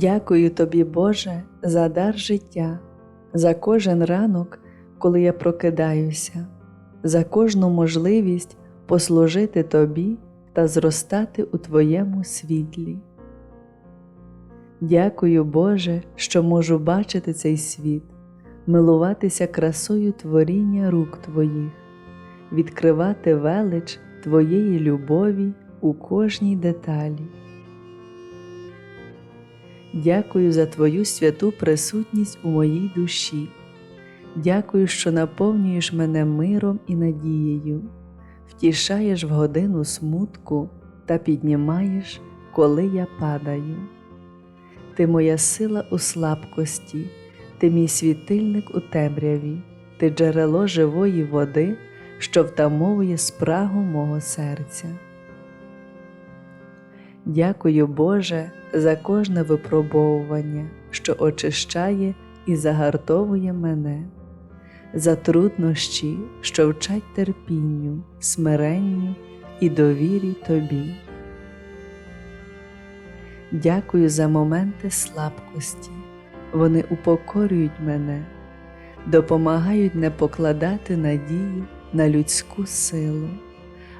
Дякую тобі, Боже, за дар життя, за кожен ранок, коли я прокидаюся, за кожну можливість послужити Тобі та зростати у Твоєму світлі. Дякую, Боже, що можу бачити цей світ, милуватися красою творіння рук Твоїх, відкривати велич Твоєї любові у кожній деталі. Дякую за Твою святу присутність у моїй душі. Дякую, що наповнюєш мене миром і надією, втішаєш в годину смутку та піднімаєш, коли я падаю. Ти моя сила у слабкості, ти мій світильник у темряві, ти джерело живої води, що втамовує спрагу мого серця. Дякую, Боже, за кожне випробовування, що очищає і загартовує мене, за труднощі, що вчать терпінню, смиренню і довірі Тобі. Дякую за моменти слабкості, вони упокорюють мене, допомагають не покладати надію на людську силу,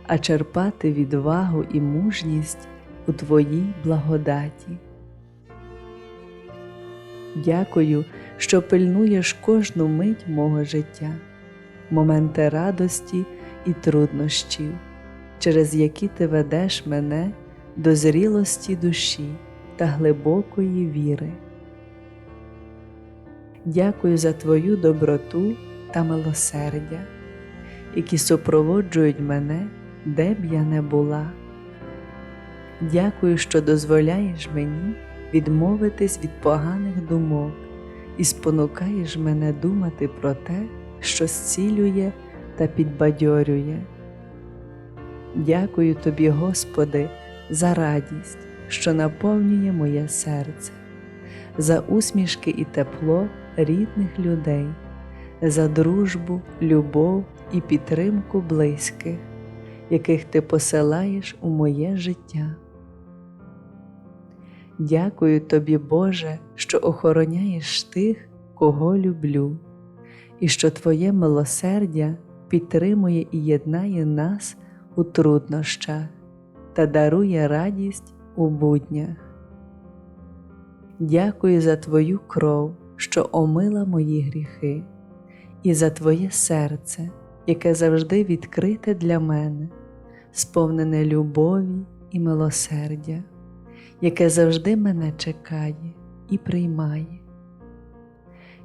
а черпати відвагу і мужність у Твоїй благодаті. Дякую, що пильнуєш кожну мить мого життя, моменти радості і труднощів, через які ти ведеш мене до зрілості душі та глибокої віри. Дякую за Твою доброту та милосердя, які супроводжують мене, де б я не була. Дякую, що дозволяєш мені відмовитись від поганих думок і спонукаєш мене думати про те, що зцілює та підбадьорює. Дякую тобі, Господи, за радість, що наповнює моє серце, за усмішки і тепло рідних людей, за дружбу, любов і підтримку близьких, яких ти посилаєш у моє життя. Дякую тобі, Боже, що охороняєш тих, кого люблю, і що Твоє милосердя підтримує і єднає нас у труднощах та дарує радість у буднях. Дякую за Твою кров, що омила мої гріхи, і за Твоє серце, яке завжди відкрите для мене, сповнене любові і милосердя яке завжди мене чекає і приймає.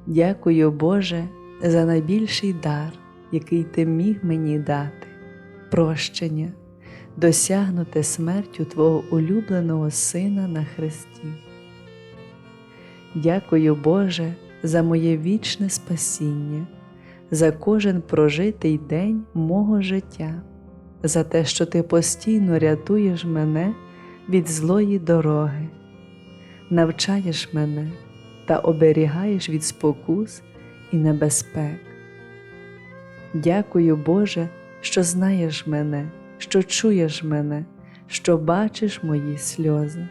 Дякую, Боже, за найбільший дар, який Ти міг мені дати, прощення, досягнуте смертю Твого улюбленого Сина на Христі. Дякую, Боже, за моє вічне спасіння, за кожен прожитий день мого життя, за те, що Ти постійно рятуєш мене від злої дороги, навчаєш мене та оберігаєш від спокус і небезпек. Дякую, Боже, що знаєш мене, що чуєш мене, що бачиш мої сльози.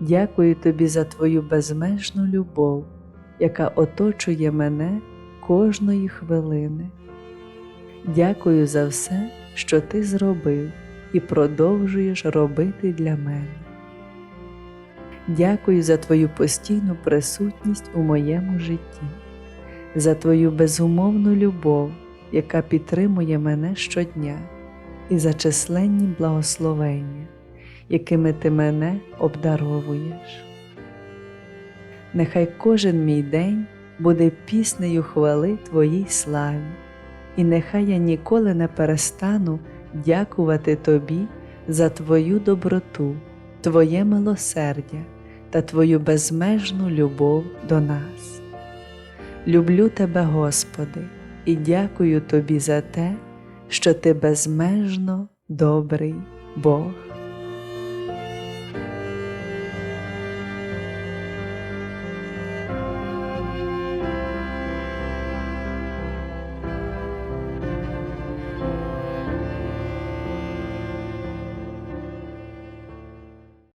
Дякую тобі за Твою безмежну любов, яка оточує мене кожної хвилини. Дякую за все, що ти зробив і продовжуєш робити для мене. Дякую за Твою постійну присутність у моєму житті, за Твою безумовну любов, яка підтримує мене щодня, і за численні благословення, якими Ти мене обдаровуєш. Нехай кожен мій день буде піснею хвали Твоїй славі, і нехай я ніколи не перестану дякувати Тобі за Твою доброту, Твоє милосердя та Твою безмежну любов до нас. Люблю Тебе, Господи, і дякую Тобі за те, що Ти безмежно добрий Бог.